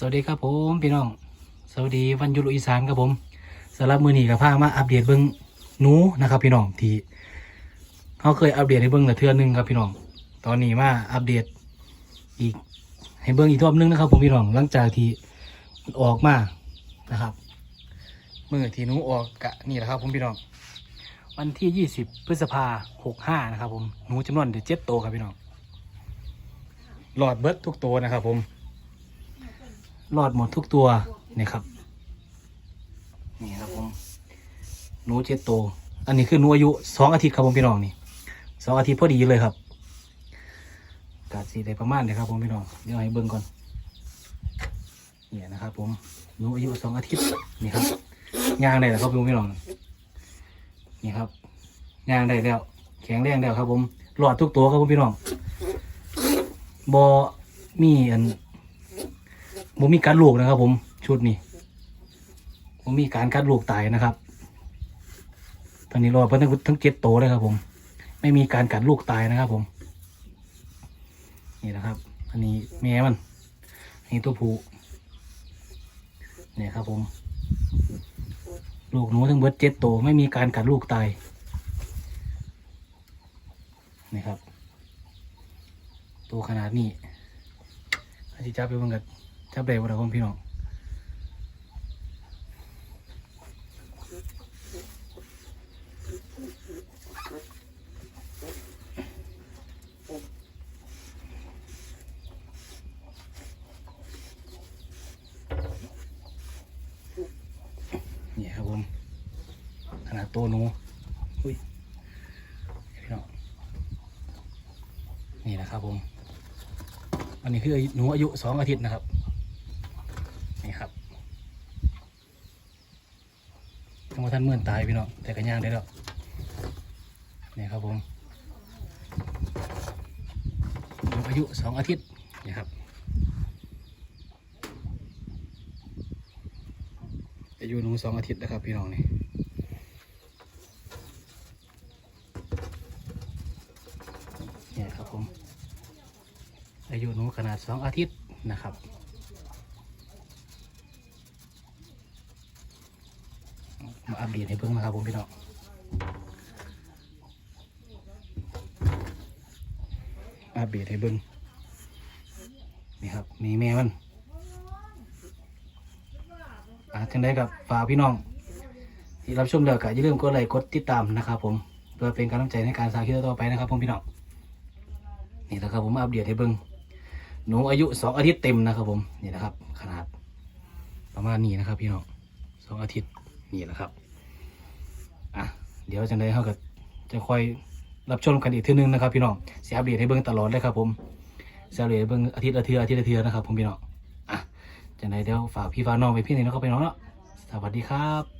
สวัสดีครับผมพี่น้อง สวัสดีวันยุดอีสานครับผมสำหรับมือหนีกับพามาอัปเดตเบิ้องหนูนะครับพี่น้องที่เขาเคยอัปเดตให้เบิ้องแต่เทื่อหนึงครับพี่น้อง ตอนนี้มาอัปเดตอีกให้เบิ้องอีกรอบนึงนะครับ ผมพี่น้องหลังจากที่ออกมานะครับเมื่อที่หนูออกกะนี่แหละครับผมพี่น้อง วันที่ 20 พฤษภาหกห้านะครับผมหนูจำนวนเจ็ดโตวครับพี่น้องหลอดเบิร์ดทุกตัวนะครับผม รอดหมดทุกตัวนี่ครับ นี่ครับผมหนูเจ็ดโต อันนี้คือหนูอายุสองอาทิตย์ครับผมพี่น้องนี่สองอาทิตย์พอดีเลยครับกาดสีได้ประมาณนี้ครับผมพี่น้องเดี๋ยวให้เบิ่งก่อนเนี่ยนะครับ ผมหนูอายุสองอาทิตย์นี่ครับย่างได้แล้วครับผมพี่น้องนี่ครับย่างได้แล้ว แข็งแรงแล้วครับ ผมหลอดทุกตัวครับผมพี่น้องบอมีอัน ผมมีการลูกนะครับ ผมชุดนี้ผมมีการกัดลูกตายนะครับ ตอนนี้รอเพิ่นทั้งทั้งเจ็ดโตเลยครับ ผม ไม่มีการกัดลูกตายนะครับ ผม นี่นะครับ อันนี้แม่มันนนี้ตัวผู้เนี่ยครับ ผม ลูกหนูทั้งเบิดเจ็ดโตไม่มีการกัดลูกตายนี่ครับ ตัวขนาดนี้อาจจะจับไปเบิ่งกัน จับได้บ่ล่ะพี่น้องนี่ครับผมขนาดโตัวหนูอุ้ยพี่น้องนี่นะครับผม อันนี้คือหนูอายุสองอาทิตย์นะครับ นี่ครับทั้งหมดท่านเมื่อนตายพี่น้องแต่กันย่างได้แล้วนี่ครับผมอายุสองอาทิตย์นี่ครับอายุหนูสองอาทิตย์นะครับพี่น้องนี่นี่ครับผมอายุหนูขนาดสองอาทิตย์นะครับ มาอัปเดตให้เพิ่งนะครับผมพี่น้องอัปเดตให้เบิ้งนี่ครับมีแม่มันอาจังได้กับฝากพี่น้อง ที่รับชมแล้วก็อย่าลืมกดไลค์กดติดตามนะครับผมเพื่อเป็นกำลังใจในการสร้างคลิปต่อไปนะครับผมพี่น้องนี่แหละครับผมอัปเดตให้เบิ้งหนูอายุสองอาทิตย์เต็มนะครับผมนี่นะครับ ขนาดประมาณนี้นะครับพี่น้องสองอาทิตย์ นี่แหละครับอะเดี๋ยวจังไดเขาก็จะคอยรับชมกันอีกทีนึงนะครับพี่น้องเสียอัปเดตให้เบิ้งตลอดเลยครับผมเสียอัปเดตให้เบิ้งอาทิตย์ละเทืออาทิตย์ละเทือนะครับผมพี่น้องอะจังไดเดี๋ยวฝากพี่ฝากน้องไปพี่นี่นะครับไปน้องเนาะสวัสดีครับ